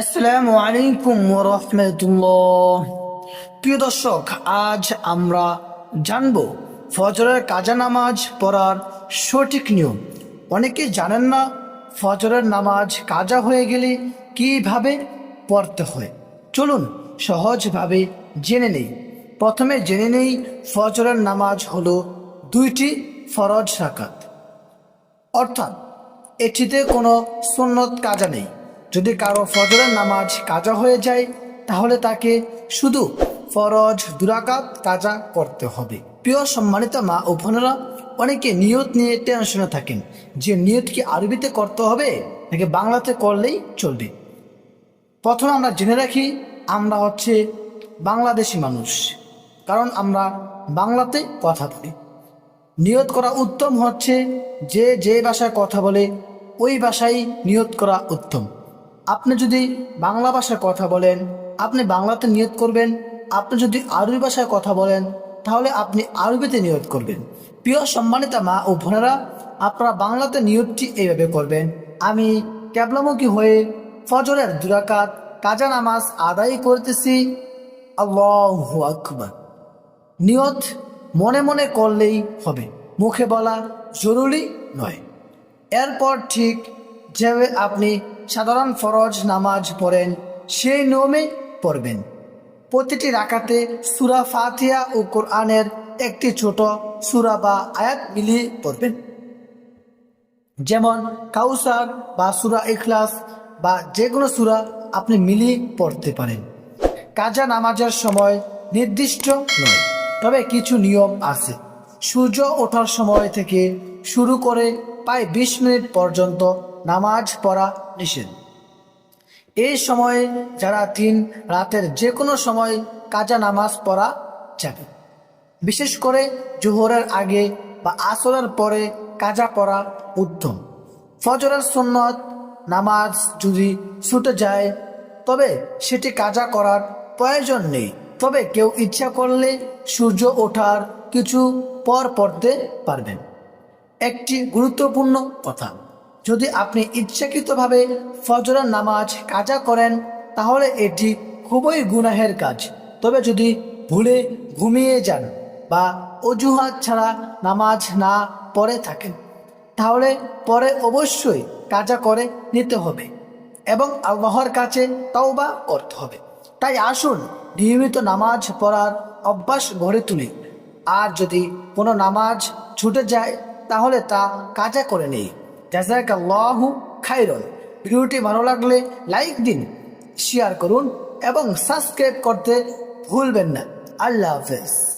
আসসালামু আলাইকুম রহমতুল্লাহ প্রিয় দর্শক, আজ আমরা জানব ফজরের কাজা নামাজ পড়ার সঠিক নিয়ম। অনেকে জানেন না ফজরের নামাজ কাজা হয়ে গেলে কীভাবে পড়তে হয়। চলুন সহজভাবে জেনে নেই। প্রথমে জেনে নেই ফজরের নামাজ হলো দুইটি ফরজ রাকাত। অর্থাৎ, এটিতে কোনো সুন্নত কাজা নেই। যদি কারও ফজরের নামাজ কাজা হয়ে যায়, তাহলে তাকে শুধু ফরজ দুরাকাত কাজা করতে হবে। প্রিয় সম্মানিত মা ও বোনেরা, অনেকে নিয়ত নিয়ে টেনশনে থাকেন। যে নিয়ত কি আরবিতে করতে হবে, নাকি বাংলাতে করলেই চলবে? প্রথমে আমরা জেনে রাখি, আমরা হচ্ছে বাংলাদেশি মানুষ। কারণ আমরা বাংলাতে কথা বলি। নিয়ত করা উত্তম হচ্ছে যে যে ভাষায় কথা বলে, ওই ভাষায় নিয়ত করা উত্তম। আপনি যদি বাংলা ভাষায় কথা বলেন, আপনি বাংলাতে নিয়ত করবেন, আপনি যদি আরবি ভাষায় কথা বলেন, তাহলে আপনি আরবিতে নিয়ত করবেন। প্রিয় সম্মানিতা মা ও বোনেরা, আপনারা বাংলাতে নিয়তটি এইভাবে করবেন। আমি ক্যাবলামুখী হয়ে ফজরের দুরাকাত, কাজা নামাজ আদায় করতেছি। আল্লাহ নিয়ত মনে মনে করলেই হবে। মুখে বলা জরুরি নয়। এরপর ঠিক যেভাবে আপনি সাধারণ ফরজ নামাজ পড়েন, সেই নিয়মে পড়বেন। প্রতিটি রাকাতে সুরা ফাতিয়া ও কোরআনের একটি ছোট সুরা বা আয়াত মিলিয়ে পড়বেন। যেমন কাউসার বা সুরা ইখলাস বা যে কোনো সুরা আপনি মিলিয়ে পড়তে পারেন। কাজা নামাজের সময় নির্দিষ্ট নয়, তবে কিছু নিয়ম আছে। সূর্য ওঠার সময় থেকে শুরু করে প্রায় বিশ মিনিট পর্যন্ত নামাজ পড়া নিষেধ। এই সময়ে যারা তিন রাতের যে কোনো সময় কাজা নামাজ পড়া যাবে। বিশেষ করে জোহরের আগে বা আসরের পরে কাজা পড়া উত্তম। ফজরের সুন্নত নামাজ যদি ছুটে যায়, তবে সেটি কাজা করার প্রয়োজন নেই। তবে কেউ ইচ্ছা করলে সূর্য ওঠার কিছু পর পড়তে পারবেন। একটি গুরুত্বপূর্ণ কথা। যদি আপনি ইচ্ছাকৃতভাবে ফজরের নামাজ কাজা করেন, তাহলে এটি খুবই গুনাহের কাজ। তবে যদি ভুলে ঘুমিয়ে যান বা অজুহাত ছাড়া নামাজ না পড়ে থাকেন, তাহলে পরে অবশ্যই কাজা করে নিতে হবে এবং আল্লাহর কাছে তওবা করতে হবে। তাই আসুন, নিয়মিত নামাজ পড়ার অভ্যাস গড়ে তুলি। আর যদি কোনো নামাজ ছুটে যায় তাহলে তা কাজা করে নেই। জাজাক আল্লাহু খাইরন ভিডিওটি ভালো লাগলে লাইক দিন, শেয়ার করুন এবং সাবস্ক্রাইব করতে ভুলবেন না। আল্লাহ হাফেজ।